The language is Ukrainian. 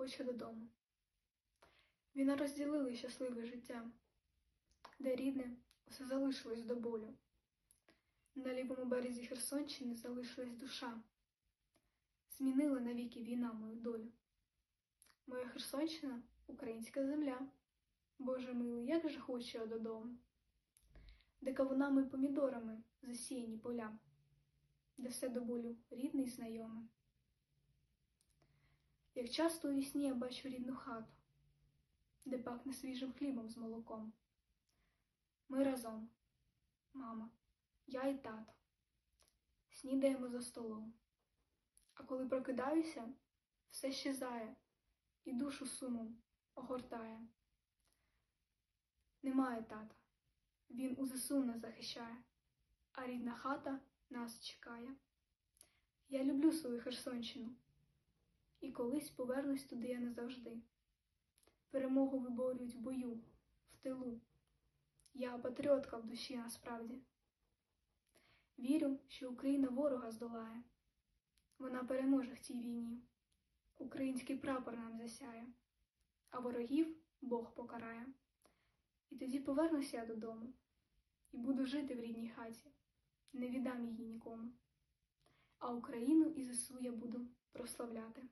хоче додому. Війна розділила щасливе життя, де рідне усе залишилось до болю. На лівому березі Херсонщини залишилась душа, змінила навіки війна мою долю. Моя Херсонщина українська земля. Боже милий, як же хочу я додому, де кавунами і помідорами засіяні поля, де все до болю рідне й знайоме. Як часто у вісні я бачу рідну хату, де пахне свіжим хлібом з молоком. Ми разом, мама, я і тато, снідаємо за столом. А коли прокидаюся, все щезає і душу сумом огортає. Немає тата, він у ЗСУ нас захищає, а рідна хата нас чекає. Я люблю свою Херсонщину, колись повернусь туди я назавжди. Перемогу виборюють в бою, в тилу. Я патріотка в душі насправді. Вірю, що Україна ворога здолає. Вона переможе в цій війні. Український прапор нам засяє, а ворогів Бог покарає. І тоді повернуся я додому і буду жити в рідній хаті, не віддам її нікому. А Україну і ЗСУ я буду прославляти.